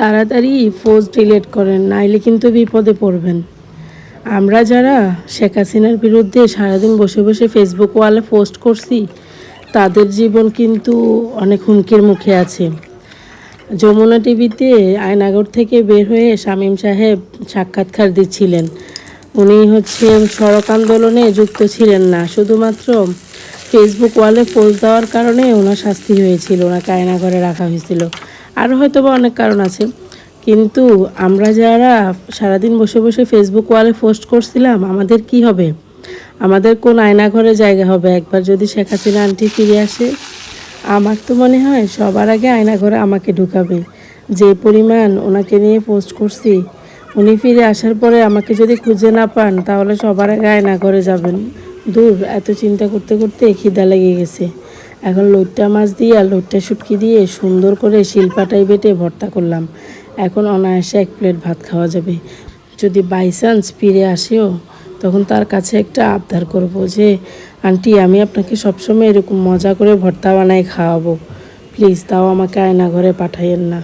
তাড়াতাড়ি post delete করেন, নাইলে কিন্তু বিপদে পড়বেন। আমরা যারা শেখ হাসিনার বিরুদ্ধে সারাদিন বসে বসে ফেসবুক ওয়ালে পোস্ট করছি, তাদের জীবন কিন্তু অনেক হুমকির মুখে আছে। যমুনা টিভিতে আয়নাগর থেকে বের হয়ে শামীম সাহেব সাক্ষাৎকার দিচ্ছিলেন। উনি হচ্ছে সড়ক আন্দোলনে যুক্ত ছিলেন না, শুধুমাত্র ফেসবুক ওয়ালে পোস্ট দেওয়ার কারণে ওনার শাস্তি হয়েছিল, ওনাকে আয়নাঘরে রাখা হয়েছিল। আরও হয়তো বা অনেক কারণ আছে। কিন্তু আমরা যারা সারাদিন বসে বসে ফেসবুক ওয়ালে পোস্ট করছিলাম, আমাদের কি হবে? আমাদের কোন আয়নাঘরে জায়গা হবে? একবার যদি শেখ হাসিনা আন্টি ফিরে আসে, আমার তো মনে হয় সবার আগে আয়নাঘরে আমাকে ঢুকাবে। যে পরিমাণ ওনাকে নিয়ে পোস্ট করছি, উনি ফিরে আসার পরে আমাকে যদি খুঁজে না পান, তাহলে সবার আগে আয়নাঘরে যাবেন। দূর, এত চিন্তা করতে করতে খিদা লেগে গেছে। এখন লইট্টা মাছ দিয়ে আর লইট্টা শুটকি দিয়ে সুন্দর করে শিলপাটাই বেটে ভর্তা করলাম। এখন অনায়াসে এক প্লেট ভাত খাওয়া যাবে। যদি বাই চান্স ফিরে আসেও, তখন তার কাছে একটা আবদার করব যে, আন্টি, আমি আপনাকে সবসময় এরকম মজা করে ভর্তা বানায় খাওয়াবো। প্লিজ, তাও আমাকে আয়না ঘরে পাঠাইয়েন না।